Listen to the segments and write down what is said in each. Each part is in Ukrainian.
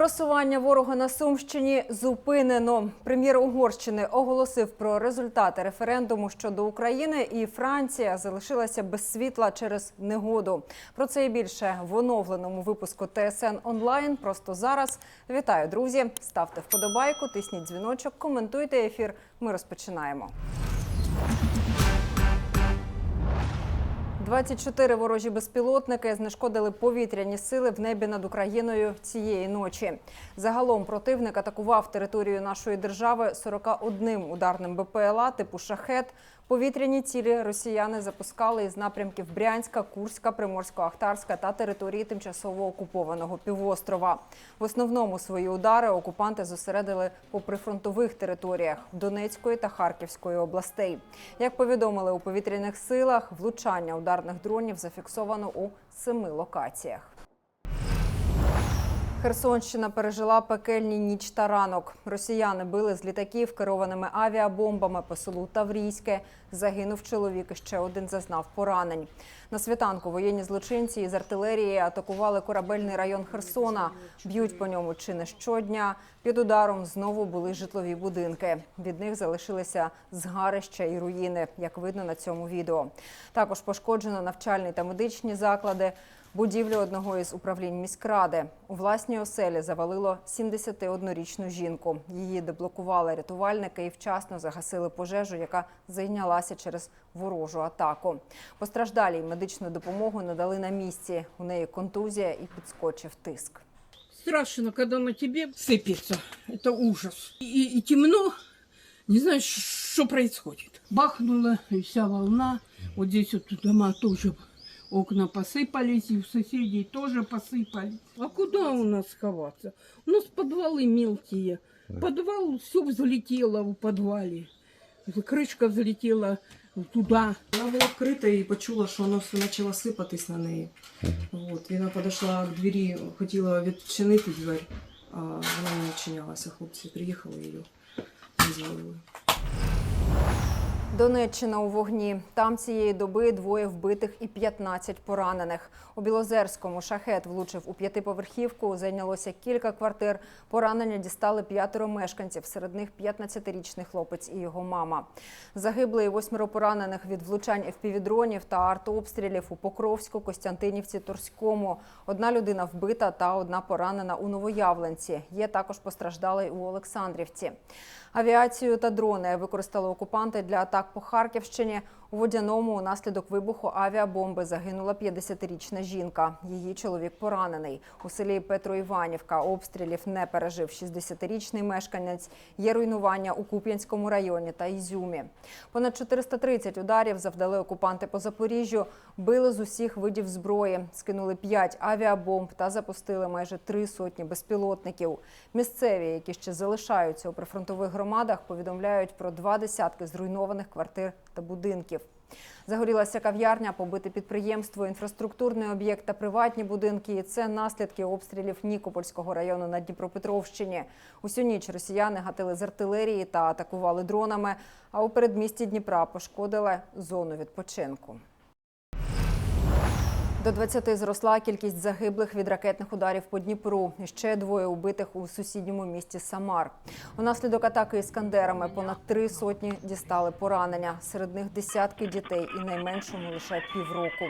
Просування ворога на Сумщині зупинено. Прем'єр Угорщини оголосив про результати референдуму щодо України, і Франція залишилася без світла через негоду. Про це і більше в оновленому випуску ТСН онлайн. Просто зараз вітаю, друзі! Ставте вподобайку, тисніть дзвіночок, коментуйте ефір. Ми розпочинаємо. 24 ворожі безпілотники знешкодили повітряні сили в небі над Україною цієї ночі. Загалом противник атакував територію нашої держави 41 ударним БПЛА типу шахет. Повітряні цілі росіяни запускали із напрямків Брянська, Курська, Приморсько-Ахтарська та території тимчасово окупованого півострова. В основному свої удари окупанти зосередили по прифронтових територіях Донецької та Харківської областей. Як повідомили у повітряних силах, влучання ударних дронів зафіксовано у семи локаціях. Херсонщина пережила пекельні ніч та ранок. Росіяни били з літаків керованими авіабомбами по селу Таврійське. Загинув чоловік ще один зазнав поранень. На світанку воєнні злочинці із артилерії атакували корабельний район Херсона. Б'ють по ньому чи не щодня. Під ударом знову були житлові будинки. Від них залишилися згарища і руїни, як видно на цьому відео. Також пошкоджено навчальні та медичні заклади. Будівлю одного із управлінь міськради у власній оселі завалило 71-річну жінку. Її деблокували рятувальники і вчасно загасили пожежу, яка зайнялася через ворожу атаку. Постраждалій медичну допомогу надали на місці. У неї контузія і підскочив тиск. Страшно, когда на тебе сыпется. Это ужас. И, и темно, не знаешь, что происходит. Бахнула вся волна. Здесь вот дома тоже окна посыпались, и у соседей тоже посыпались. А куда у нас сховаться? У нас подвалы мелкие. Подвал, все взлетело в подвале. Крышка взлетела туда. Вона була вкрита і почула, що воно все почало сипатись на неї. От, вона підійшла к двері, хотіла відчинити двері, а вона не відчинялася. Хлопці приїхали і її визволили. Донеччина у вогні. Там цієї доби двоє вбитих і 15 поранених. У Білозерському шахет влучив у п'ятиповерхівку. Зайнялося кілька квартир. Поранення дістали п'ятеро мешканців. Серед них 15-річний хлопець і його мама. Загибли і восьмеро поранених від влучань ФПВ-дронів та артобстрілів у Покровську, Костянтинівці, Торському. Одна людина вбита та одна поранена у Новоявленці. Є також постраждалий у Олександрівці. Авіацію та дрони використали окупанти для атак по Харківщині. У водяному унаслідок вибуху авіабомби загинула 50-річна жінка. Її чоловік поранений. У селі Петроіванівка обстрілів не пережив 60-річний мешканець. Є руйнування у Куп'янському районі та Ізюмі. Понад 430 ударів завдали окупанти по Запоріжжю. Били з усіх видів зброї, скинули 5 авіабомб та запустили майже три сотні безпілотників. Місцеві, які ще залишаються у прифронтових громадах, повідомляють про два десятки зруйнованих квартир та будинків. Загорілася кав'ярня, побите підприємство, інфраструктурний об'єкт та приватні будинки. І це наслідки обстрілів Нікопольського району на Дніпропетровщині. Усю ніч росіяни гатили з артилерії та атакували дронами. А у передмісті Дніпра пошкодили зону відпочинку. До 20 зросла кількість загиблих від ракетних ударів по Дніпру. Ще двоє убитих у сусідньому місті Самар. Унаслідок атаки іскандерами понад три сотні дістали поранення. Серед них десятки дітей і найменшому лише півроку.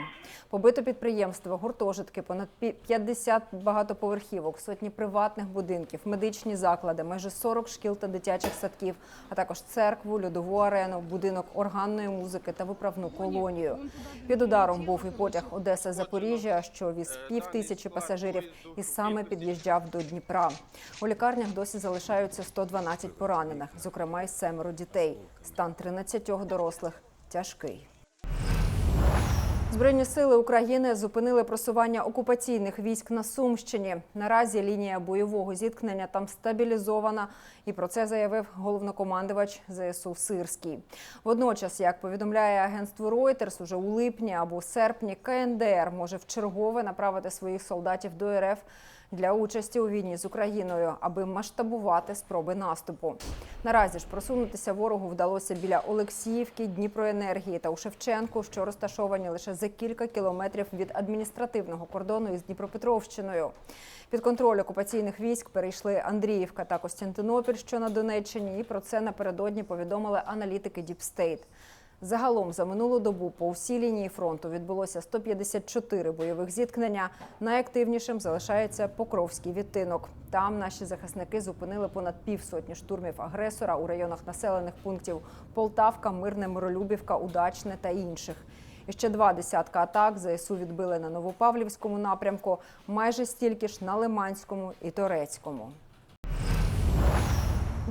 Побито підприємства, гуртожитки, понад пі- 50 багатоповерхівок, сотні приватних будинків, медичні заклади, майже 40 шкіл та дитячих садків, а також церкву, льодову арену, будинок органної музики та виправну колонію. Під ударом був і потяг Одеса Запоріжжя, що віз пів тисячі пасажирів і саме під'їжджав до Дніпра. У лікарнях досі залишаються 112 поранених, зокрема й семеро дітей. Стан 13 дорослих тяжкий. Збройні сили України зупинили просування окупаційних військ на Сумщині. Наразі лінія бойового зіткнення там стабілізована, і про це заявив головнокомандувач ЗСУ Сирський. Водночас, як повідомляє агентство Reuters, уже у липні або серпні КНДР може вчергове направити своїх солдатів до РФ для участі у війні з Україною, аби масштабувати спроби наступу. Наразі ж просунутися ворогу вдалося біля Олексіївки, Дніпроенергії та у Шевченку, що розташовані лише за кілька кілометрів від адміністративного кордону із Дніпропетровщиною. Під контроль окупаційних військ перейшли Андріївка та Костянтинопіль, що на Донеччині. І про це напередодні повідомили аналітики Діпстейт. Загалом за минулу добу по всій лінії фронту відбулося 154 бойових зіткнення. Найактивнішим залишається Покровський відтинок. Там наші захисники зупинили понад півсотні штурмів агресора у районах населених пунктів Полтавка, Мирне, Миролюбівка, Удачне та інших. І ще два десятка атак ЗСУ відбили на Новопавлівському напрямку, майже стільки ж на Лиманському і Торецькому.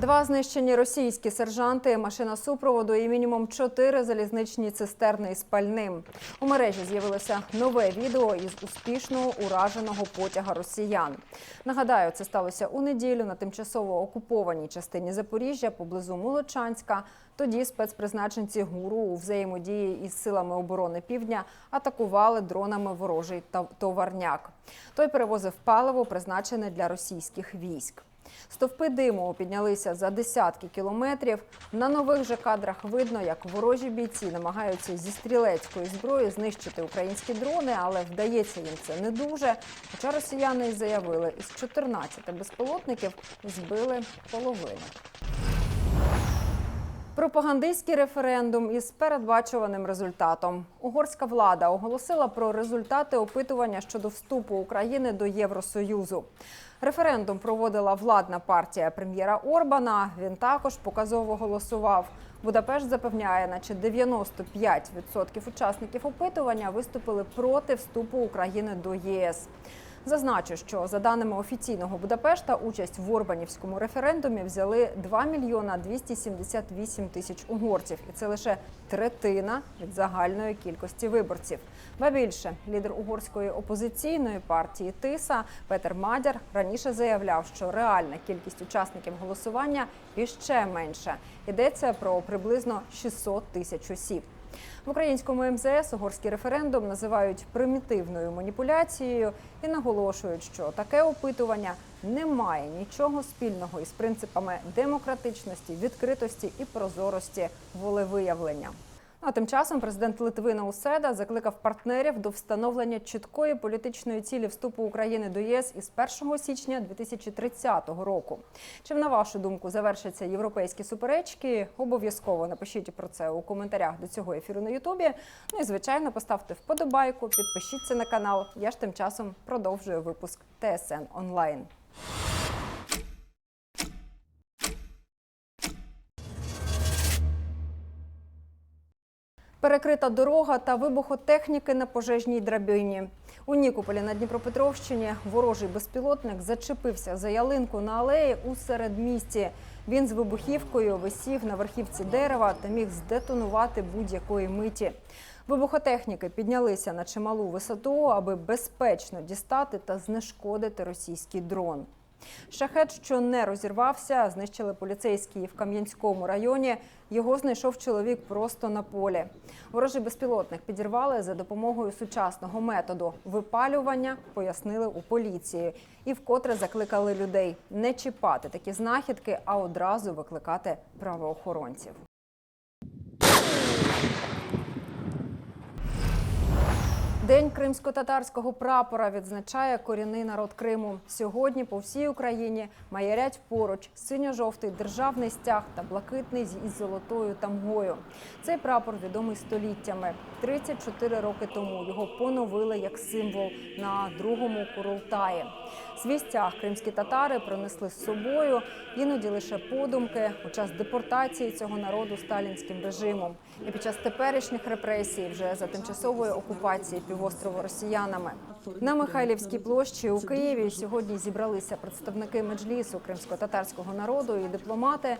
Два знищені російські сержанти, машина супроводу і мінімум чотири залізничні цистерни із пальним. У мережі з'явилося нове відео із успішного ураженого потяга росіян. Нагадаю, це сталося у неділю на тимчасово окупованій частині Запоріжжя поблизу Молочанська. Тоді спецпризначенці ГУРу у взаємодії із силами оборони Півдня атакували дронами ворожий товарняк. Той перевозив паливо, призначене для російських військ. Стовпи диму піднялися за десятки кілометрів. На нових же кадрах видно, як ворожі бійці намагаються зі стрілецької зброї знищити українські дрони, але вдається їм це не дуже. Хоча росіяни заявили, із 14 безпілотників збили половину. Пропагандистський референдум із передбачуваним результатом. Угорська влада оголосила про результати опитування щодо вступу України до Євросоюзу. Референдум проводила владна партія прем'єра Орбана. Він також показово голосував. Будапешт запевняє, наче 95% учасників опитування виступили проти вступу України до ЄС. Зазначу, що за даними офіційного Будапешта, участь в Орбанівському референдумі взяли 2 мільйона 278 тисяч угорців, і це лише третина від загальної кількості виборців. Ба більше лідер угорської опозиційної партії Тиса Петер Мадяр раніше заявляв, що реальна кількість учасників голосування іще менша. Йдеться про приблизно 600 тисяч осіб. В українському МЗС угорський референдум називають примітивною маніпуляцією і наголошують, що таке опитування не має нічого спільного із принципами демократичності, відкритості і прозорості волевиявлення. А тим часом президент Литви Науседа закликав партнерів до встановлення чіткої політичної цілі вступу України до ЄС із 1 січня 2030 року. Чим на вашу думку завершаться європейські суперечки? Обов'язково напишіть про це у коментарях до цього ефіру на Ютубі. Ну і звичайно, поставте вподобайку, підпишіться на канал. Я ж тим часом продовжую випуск ТСН онлайн. Перекрита дорога та вибухотехніки на пожежній драбині. У Нікополі на Дніпропетровщині ворожий безпілотник зачепився за ялинку на алеї у середмісті. Він з вибухівкою висів на верхівці дерева та міг здетонувати будь-якої миті. Вибухотехніки піднялися на чималу висоту, аби безпечно дістати та знешкодити російський дрон. Шахет, що не розірвався, знищили поліцейські в Кам'янському районі. Його знайшов чоловік просто на полі. Ворожий безпілотник підірвали за допомогою сучасного методу випалювання, пояснили у поліції, і вкотре закликали людей не чіпати такі знахідки, а одразу викликати правоохоронців. День кримсько-татарського прапора відзначає корінний народ Криму. Сьогодні по всій Україні маярять поруч синьо-жовтий державний стяг та блакитний із золотою тамгою. Цей прапор відомий століттями. 34 роки тому його поновили як символ на другому Курултаї. Свій стяг кримські татари принесли з собою, іноді лише подумки у час депортації цього народу сталінським режимом і під час теперішніх репресій вже за тимчасової окупації півострова росіянами. На Михайлівській площі у Києві сьогодні зібралися представники меджлісу кримсько-татарського народу і дипломати.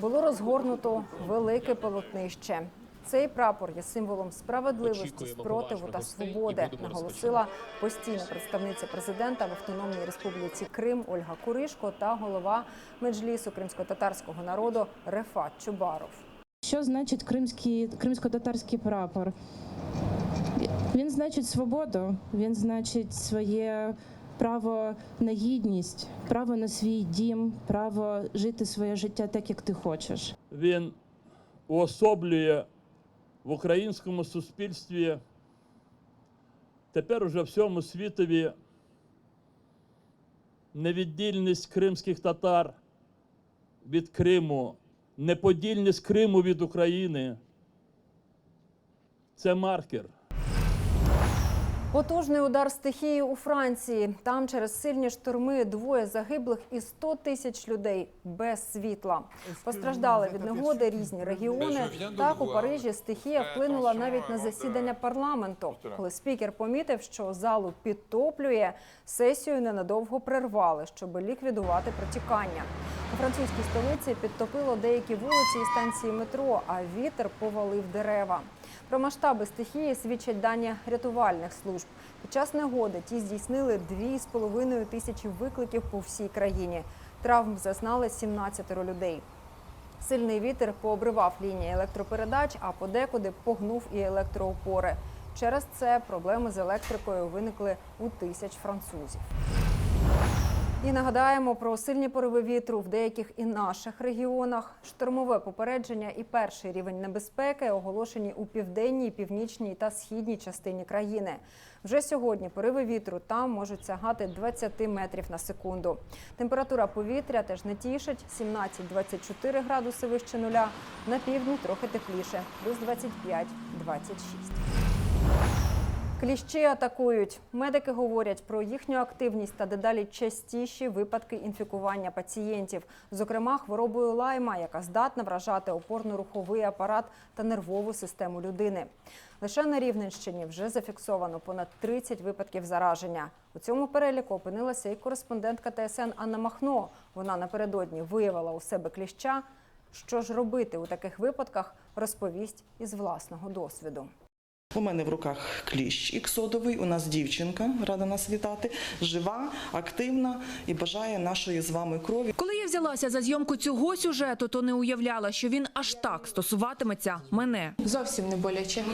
Було розгорнуто велике полотнище. Цей прапор є символом справедливості, Очікуємо спротиву та свободи, наголосила постійна представниця президента в Автономній Республіці Крим Ольга Куришко та голова меджлісу кримсько-татарського народу Рефат Чубаров. Що значить кримський кримсько-татарський прапор? Він значить свободу, він значить своє право на гідність, право на свій дім, право жити своє життя так, як ти хочеш. він уособлює в українському суспільстві тепер уже всьому світові невіддільність кримських татар від Криму, неподільність Криму від України. Це маркер. Потужний удар стихії у Франції. Там через сильні шторми двоє загиблих і 100 тисяч людей без світла. Постраждали від негоди різні регіони. Так у Парижі стихія вплинула навіть на засідання парламенту. Коли спікер помітив, що залу підтоплює, сесію ненадовго прервали, щоб ліквідувати протікання. У французькій столиці підтопило деякі вулиці і станції метро, а вітер повалив дерева. Про масштаби стихії свідчать дані рятувальних служб. Під час негоди ті здійснили 2,5 тисячі викликів по всій країні. Травм зазнали 17 людей. Сильний вітер пообривав лінії електропередач, а подекуди погнув і електроопори. Через це проблеми з електрикою виникли у тисяч французів. І нагадаємо про сильні пориви вітру в деяких і наших регіонах. Штормове попередження і перший рівень небезпеки оголошені у південній, північній та східній частині країни. Вже сьогодні пориви вітру там можуть сягати 20 метрів на секунду. Температура повітря теж не тішить 17-24 градуси вище нуля. На півдні трохи тепліше, плюс 25-26. Кліщі атакують. Медики говорять про їхню активність та дедалі частіші випадки інфікування пацієнтів, зокрема хворобою лайма, яка здатна вражати опорно-руховий апарат та нервову систему людини. Лише на Рівненщині вже зафіксовано понад 30 випадків зараження. У цьому переліку опинилася і кореспондентка ТСН Анна Махно. Вона напередодні виявила у себе кліща. Що ж робити у таких випадках, розповість із власного досвіду. У мене в руках кліщ іксодовий. У нас дівчинка, рада нас вітати, жива, активна і бажає нашої з вами крові. Коли я взялася за зйомку цього сюжету, то не уявляла, що він аж так стосуватиметься мене. Зовсім не боляче.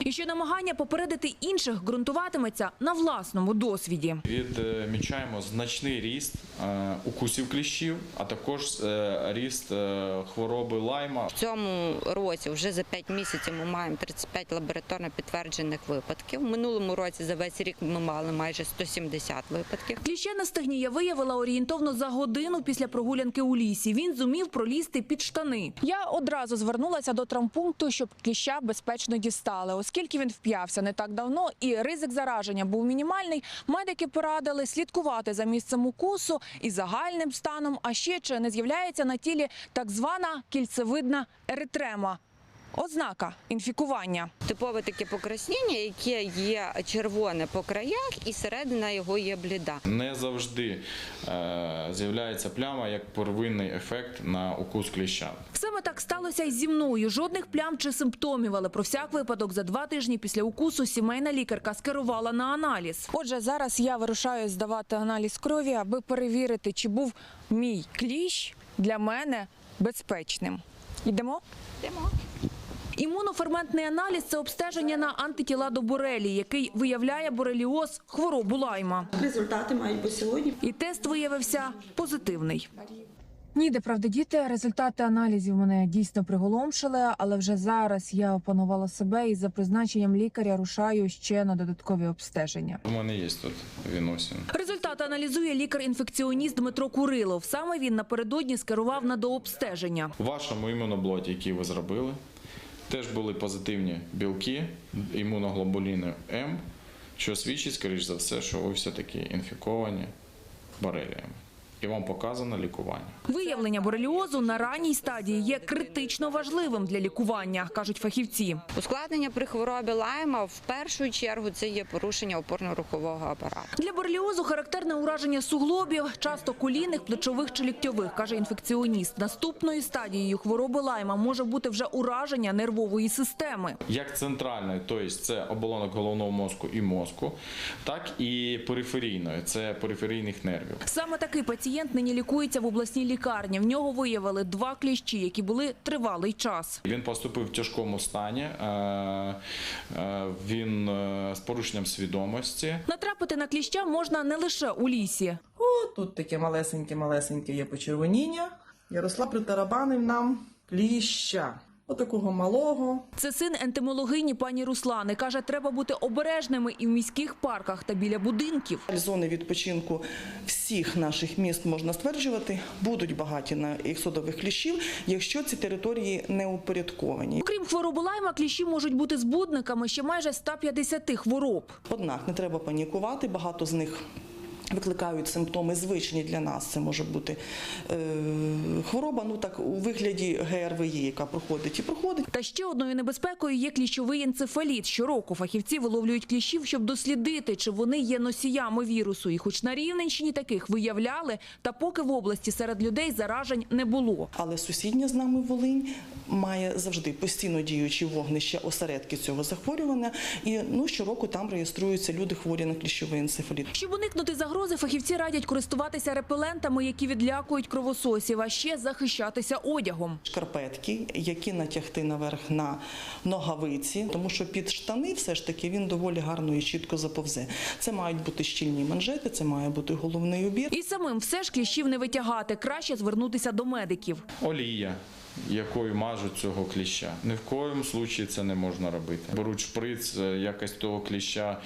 І що намагання попередити інших ґрунтуватиметься на власному досвіді. Відмічаємо значний ріст е, укусів кліщів, а також е, ріст е, хвороби лайма. В цьому році вже за 5 місяців ми маємо 35 лабораторно підтверджених випадків. В минулому році за весь рік ми мали майже 170 випадків. Кліще на стегні я виявила орієнтовно за годину після прогулянки у лісі. Він зумів пролізти під штани. Я одразу звернулася до травмпункту, щоб кліща безпечно дістали. Оскільки він вп'явся не так давно і ризик зараження був мінімальний, медики порадили слідкувати за місцем укусу і загальним станом, а ще чи не з'являється на тілі так звана кільцевидна еритрема. Ознака інфікування. Типове таке покраснення, яке є червоне по краях, і середина його є бліда. Не завжди е, з'являється пляма як первинний ефект на укус кліща. Саме так сталося і зі мною. Жодних плям чи симптомів, але про всяк випадок за два тижні після укусу сімейна лікарка скерувала на аналіз. Отже, зараз я вирушаю здавати аналіз крові, аби перевірити, чи був мій кліщ для мене безпечним. Йдемо? Імуноферментний аналіз це обстеження на антитіла до борелі, який виявляє бореліоз хворобу лайма. Результати мають бути сьогодні. І тест виявився позитивний. Ні, де правда, діти. Результати аналізів мене дійсно приголомшили, але вже зараз я опанувала себе і за призначенням лікаря рушаю ще на додаткові обстеження. У мене є тут віносін. Результати аналізує лікар-інфекціоніст Дмитро Курилов. Саме він напередодні скерував на дообстеження. У вашому імуноблоті, який ви зробили, теж були позитивні білки, імуноглобуліни М, що свідчить, скоріш за все, що ви все-таки інфіковані бореліями. І вам показано лікування. Виявлення бореліозу на ранній стадії є критично важливим для лікування, кажуть фахівці. Ускладнення при хворобі лайма в першу чергу це є порушення опорно-рухового апарату. Для бореліозу характерне ураження суглобів, часто колінних, плечових чи ліктьових, каже інфекціоніст. Наступною стадією хвороби лайма може бути вже ураження нервової системи. Як центральної, тобто це оболонок головного мозку і мозку, так і периферійної, це периферійних нервів. Саме такий пацієнт пацієнт нині лікується в обласній лікарні. В нього виявили два кліщі, які були тривалий час. Він поступив в тяжкому стані. е, е, Він е, з порушенням свідомості. Натрапити на кліща можна не лише у лісі. О, тут таке малесеньке-малесеньке є почервоніння. Ярослав притарабанив нам кліща. Отакого малого. Це син ентомологині пані Руслани. Каже, треба бути обережними і в міських парках та біля будинків. Зони відпочинку всіх наших міст можна стверджувати, будуть багаті на іксодових кліщів, якщо ці території не упорядковані. Окрім хвороби лайма, кліщі можуть бути збудниками ще майже 150 хвороб. Однак не треба панікувати. Багато з них викликають симптоми звичні для нас. Це може бути е, хвороба, ну так у вигляді ГРВІ, яка проходить і проходить. Та ще одною небезпекою є кліщовий енцефаліт. Щороку фахівці виловлюють кліщів, щоб дослідити, чи вони є носіями вірусу. І хоч на Рівненщині таких виявляли, та поки в області серед людей заражень не було. Але сусідня з нами Волинь має завжди постійно діючі вогнища, осередки цього захворювання. І ну щороку там реєструються люди хворі на кліщовий енцефаліт. Щоб уникнути загрози, фахівці радять користуватися репелентами, які відлякують кровососів, а ще захищатися одягом. Шкарпетки, які натягти наверх на ногавиці, тому що під штани все ж таки він доволі гарно і чітко заповзе. Це мають бути щільні манжети, це має бути головний убір. І самим все ж кліщів не витягати. Краще звернутися до медиків. Олія, якою мажуть цього кліща. Ні в коєму случаї це не можна робити. Беруть шприц, е, якось того кліща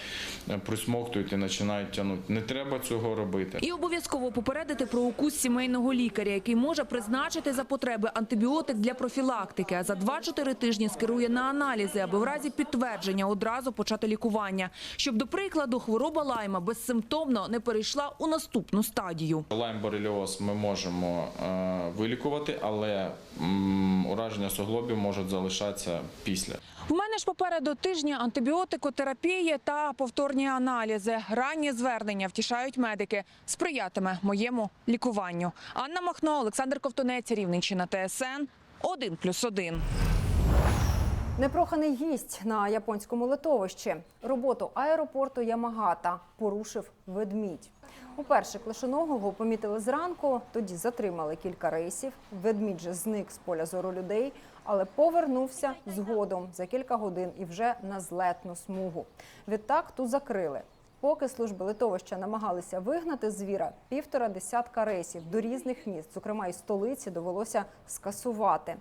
е, присмоктують і починають тягнути. Не треба цього робити. І обов'язково попередити про укус сімейного лікаря, який може призначити за потреби антибіотик для профілактики, а за 2-4 тижні скерує на аналізи, аби в разі підтвердження одразу почати лікування. Щоб, до прикладу, хвороба лайма безсимптомно не перейшла у наступну стадію. Лайм-бореліоз ми можемо е, вилікувати, але ураження суглобів можуть залишатися після. У мене ж попереду тижні антибіотикотерапії та повторні аналізи. Ранні звернення втішають медики. Сприятиме моєму лікуванню. Анна Махно, Олександр Ковтунець, Рівненщина, ТСН 1+,1. Непроханий гість на японському литовищі. Роботу аеропорту Ямагата порушив ведмідь. Уперше клишоногого помітили зранку, тоді затримали кілька рейсів. Ведмідь же зник з поля зору людей, але повернувся згодом за кілька годин і вже на злетну смугу. Відтак ту закрили. Поки служби литовища намагалися вигнати звіра, півтора десятка рейсів до різних міст, зокрема і столиці, довелося скасувати.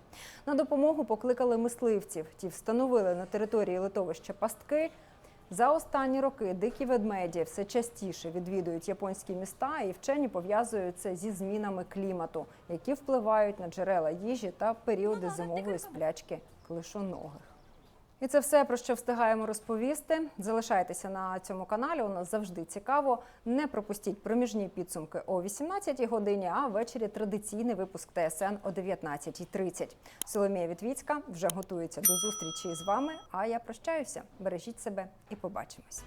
На допомогу покликали мисливців. Ті встановили на території литовища пастки. За останні роки дикі ведмеді все частіше відвідують японські міста, і вчені пов'язують це зі змінами клімату, які впливають на джерела їжі та періоди зимової сплячки клишоногих. І це все про що встигаємо розповісти. Залишайтеся на цьому каналі. У нас завжди цікаво. Не пропустіть проміжні підсумки о 18-й годині, а ввечері традиційний випуск ТСН о 19.30. Соломія Вітвіцька вже готується до зустрічі з вами. А я прощаюся. Бережіть себе і побачимось.